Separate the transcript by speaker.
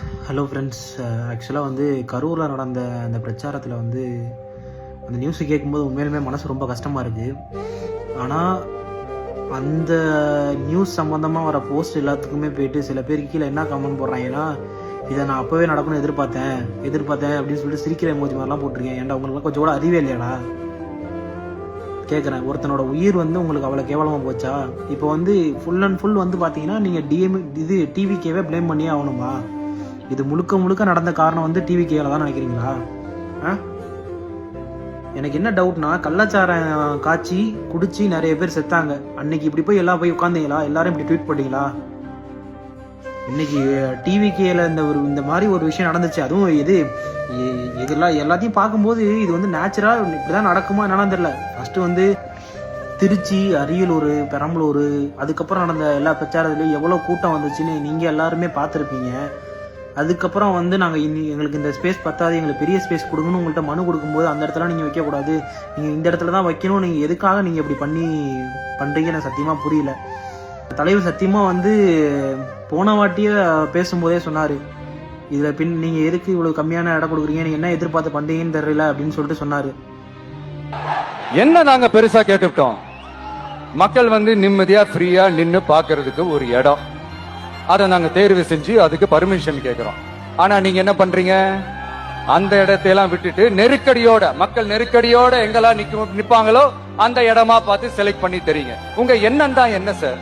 Speaker 1: Hello friends ஆக்சுவலாக வந்து கரூரில் நடந்த அந்த பிரச்சாரத்தில் வந்து அந்த நியூஸை கேட்கும்போது உண்மையிலுமே மனசு ரொம்ப கஷ்டமாக இருக்குது ஆனால் அந்த நியூஸ் சம்மந்தமாக வர போஸ்ட் எல்லாத்துக்குமே போயிட்டு சில பேருக்கு கீழே என்ன கமெண்ட் போடுறாங்கன்னா இதை நான் அப்போவே நடக்கணும்னு எதிர்பார்த்தேன் எதிர்பார்த்தேன் அப்படின்னு சொல்லிட்டு சிரிக்கிற மோதி மாதிரிலாம் போட்டிருக்கேன். ஏன்டா உங்களுக்கு கொஞ்சம் கூட அறிவே இல்லையாடா? கேட்குறேன் ஒருத்தனோட உயிர் வந்து உங்களுக்கு அவ்வளோ கேவலமாக போச்சா? இப்போ வந்து ஃபுல் அண்ட் ஃபுல் வந்து பார்த்தீங்கன்னா நீங்கள் டிஎம் இது டிவிக்கேவே ப்ளேம் பண்ணியே ஆகணுமா? இது முழுக்க முழுக்க நடந்த காரணம் வந்து டிவி கேல தான் நினைக்கிறீங்களா? ஆ? எனக்கு என்ன டவுட்னா கள்ளச்சாரம் காய்ச்சி குடிச்சு நிறைய பேர் செத்தாங்க. அன்னைக்கு இப்படி போய் எல்லாம் போய் உட்காந்தீங்களா எல்லாரும் இப்படி ட்வீட் பண்ணீங்களா இன்னைக்கு டிவிக்கேல இந்த ஒரு இந்த மாதிரி ஒரு விஷயம் நடந்துச்சு. அதுவும் இது இதெல்லாம் எல்லாத்தையும் பார்க்கும்போது இது வந்து நேச்சுரா இப்படிதான் நடக்குமா என்னன்னு தெரியல. ஃபர்ஸ்ட் வந்து திருச்சி அரியலூர் பெரம்பலூர் அதுக்கப்புறம் நடந்த எல்லா பிரச்சாரத்துலையும் எவ்வளோ கூட்டம் வந்துச்சுன்னு நீங்கள் எல்லாருமே பார்த்துருப்பீங்க. அதுக்கப்புறம் வந்து நாங்கள் இனி எங்களுக்கு இந்த ஸ்பேஸ் பத்தாது எங்களுக்கு பெரிய ஸ்பேஸ் கொடுங்கன்னு உங்கள்கிட்ட மனு கொடுக்கும்போது அந்த இடத்துல நீங்கள் வைக்கக்கூடாது. நீங்கள் இந்த இடத்துல தான் வைக்கணும் நீங்கள் எதுக்காக நீங்கள் இப்படி பண்ணி பண்ணுறீங்க எனக்கு சத்தியமாக புரியல. தலைவர் சத்தியமாக வந்து போன வாட்டியே பேசும்போதே சொன்னார். இதில் பின் நீங்கள் எதுக்கு இவ்வளோ கம்மியான இடம் கொடுக்குறீங்க நீங்கள் என்ன எதிர்பார்த்து பண்ணுறீங்கன்னு தெரியல அப்படின்னு சொல்லிட்டு சொன்னார்.
Speaker 2: என்ன நாங்கள் பெருசாக கேட்டுவிட்டோம் மக்கள் வந்து நிம்மதியாக ஃப்ரீயாக நின்று பார்க்கறதுக்கு ஒரு இடம். அதை நாங்க தேர்வு செஞ்சு அதுக்கு பர்மிஷன் கேட்கிறோம் ஆனா நீங்க என்ன பண்றீங்க? அந்த இடத்தையெல்லாம் விட்டுட்டு நெருக்கடியோட மக்கள் நெருக்கடியோட எங்கெல்லாம் நிப்பாங்களோ அந்த இடமா பார்த்து செலக்ட் பண்ணி தெரியுங்க. உங்க எண்ணம் தான் என்ன சார்